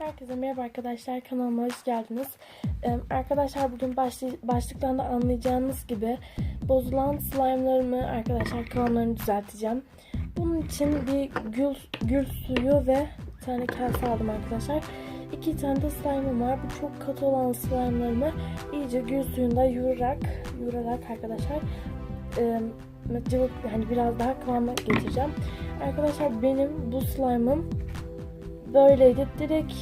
Herkese merhaba arkadaşlar kanalıma hoş geldiniz. Ee, arkadaşlar bugün başlı, başlıktan da anlayacağınız gibi bozulan slime'larımı arkadaşlar kıvamlarını düzelteceğim. Bunun için bir gül, gül suyu ve bir tane kase aldım arkadaşlar. İki tane de slime'ım var. Bu çok katı olan slime'larımı iyice gül suyunda yoğurarak, yoğurarak arkadaşlar e, cıvık, hani biraz daha kıvama getireceğim. Arkadaşlar benim bu slime'ım böyleydi. Direkt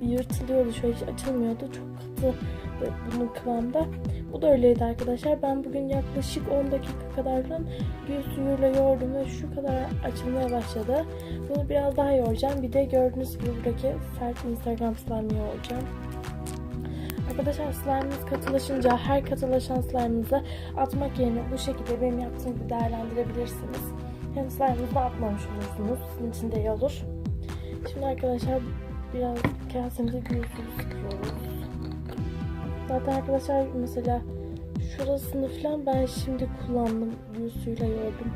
yırtılıyordu. Şöyle hiç açılmıyordu. Çok katı bunun kıvamda. Bu da öyleydi arkadaşlar. Ben bugün yaklaşık 10 dakika kadar falan gül suyuyla yoğurdum ve şu kadar açılmaya başladı. Bunu biraz daha yoğuracağım. Bir de gördüğünüz gibi buradaki sert Instagram slime yoğuracağım. Arkadaşlar slime'ınız katılaşınca her katılaşan slime'ınızı atmak yerine bu şekilde benim yaptığım gibi değerlendirebilirsiniz. Hem slime'ınızı atmamış olursunuz. Sizin için de iyi olur. Şimdi arkadaşlar biraz kasemize gül suyu sıkıyoruz. Zaten arkadaşlar mesela şurasını falan ben şimdi kullandım. Gül suyuyla yoğurdum.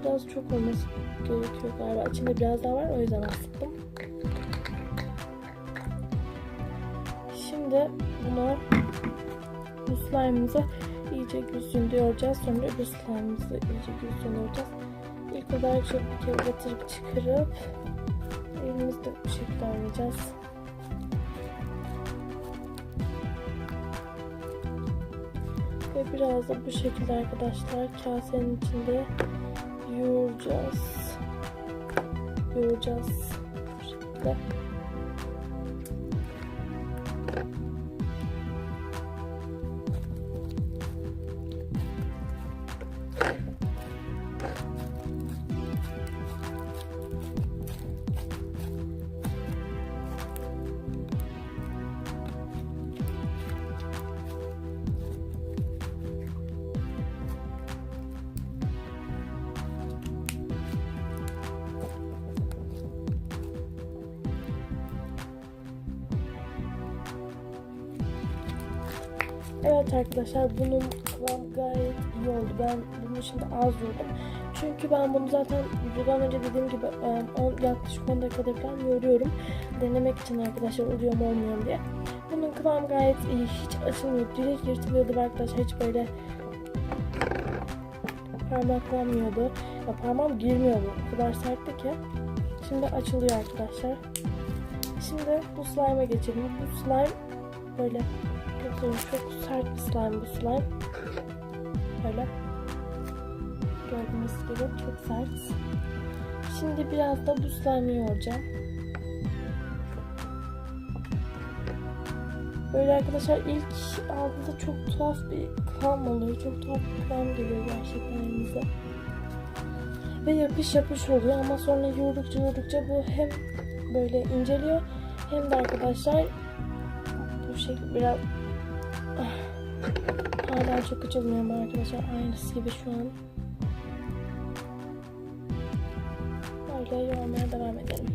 Biraz çok olması gerekiyor galiba. İçinde biraz daha var o yüzden az sıktım. Şimdi bunu bu slime'ımızı iyice gül suyunda yoğuracağız. Sonra öbür slime'ımızı iyice gül suyunda yoğuracağız. İlk olarak şöyle bir kere batırıp çıkarıp elimizde bu şekilde oynayacağız. Ve biraz da bu şekilde arkadaşlar kasenin içinde yoğuracağız. Yoğuracağız. Bu şekilde. Evet arkadaşlar bunun kıvam gayet iyi oldu. Ben bunu şimdi az yoğurdum. Çünkü ben bunu zaten videodan önce dediğim gibi e, on, yaklaşık 10 dakikada falan yoğuruyorum. Denemek için arkadaşlar oluyor mu olmuyor mu diye. Bunun kıvam gayet iyi. Hiç açılmıyor. Direkt yırtılıyordu arkadaşlar. Hiç böyle parmaklanmıyordu. Ya parmağım girmiyordu. O kadar sertti ki. Şimdi açılıyor arkadaşlar. Şimdi bu slime'a geçelim. Bu slime böyle Göstereyim. Çok sert bir slime bu slime. Böyle. Gördüğünüz gibi çok sert. Şimdi biraz da bu slime'ı yoğuracağım. Böyle arkadaşlar ilk aldığında çok tuhaf bir kıvam oluyor. Çok tuhaf bir kıvam geliyor gerçekten elinize. Ve yapış yapış oluyor ama sonra yoğurdukça yoğurdukça bu hem böyle inceliyor hem de arkadaşlar bu şekilde biraz Hala çok açılmıyor ama arkadaşlar aynısı gibi şu an. Böyle yoğurmaya devam edelim.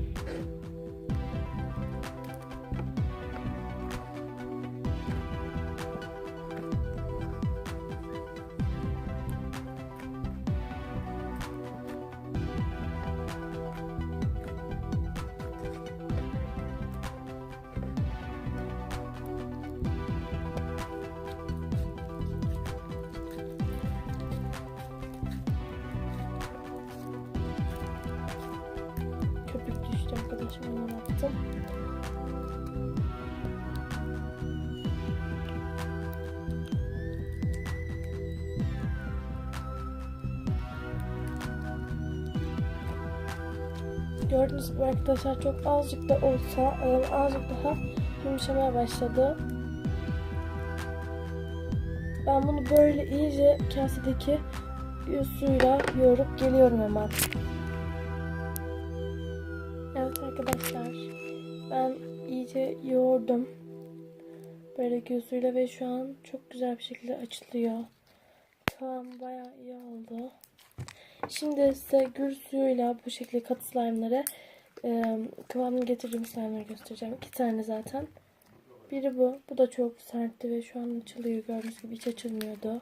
Gördüğünüz gibi arkadaşlar çok azıcık da olsa azıcık daha yumuşamaya başladı. Ben bunu böyle iyice kasedeki suyla yoğurup geliyorum hemen. Evet arkadaşlar ben iyice yoğurdum. Böyle gözüyle ve şu an çok güzel bir şekilde açılıyor. Kıvam bayağı iyi oldu. Şimdi size gül suyuyla bu şekilde katı slime'ları e, kıvamını getirdiğim slime'ları göstereceğim. İki tane zaten. Biri bu. Bu da çok sertti ve şu an açılıyor. Gördüğünüz gibi hiç açılmıyordu.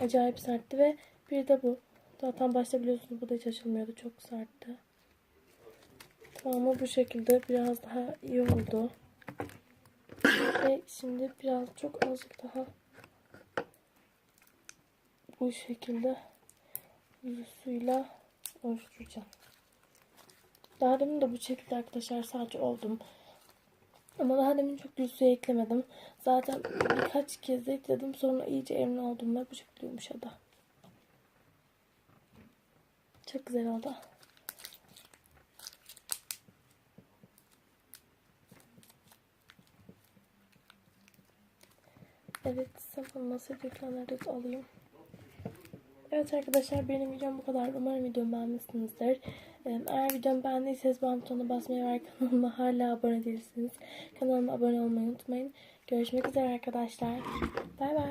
Acayip sertti ve bir de bu. Zaten başta biliyorsunuz bu da hiç açılmıyordu. Çok sertti. Kıvamı bu şekilde biraz daha iyi oldu. Ve şimdi biraz çok azıcık daha bu şekilde suyla oluşturacağım. Daha demin de bu şekilde arkadaşlar sadece oldum. Ama daha demin çok suyu eklemedim. Zaten birkaç kez ekledim. Sonra iyice emin oldum ve bu şekilde yumuşadı. Çok güzel oldu. Evet, reklamları da alayım. Evet arkadaşlar benim videom bu kadar. Umarım videomu beğenmişsinizdir. Eğer videomu beğendiyseniz beğen butonuna basmayı ve kanalıma hala abone değilsiniz. Kanalıma abone olmayı unutmayın. Görüşmek üzere arkadaşlar. Bay bay.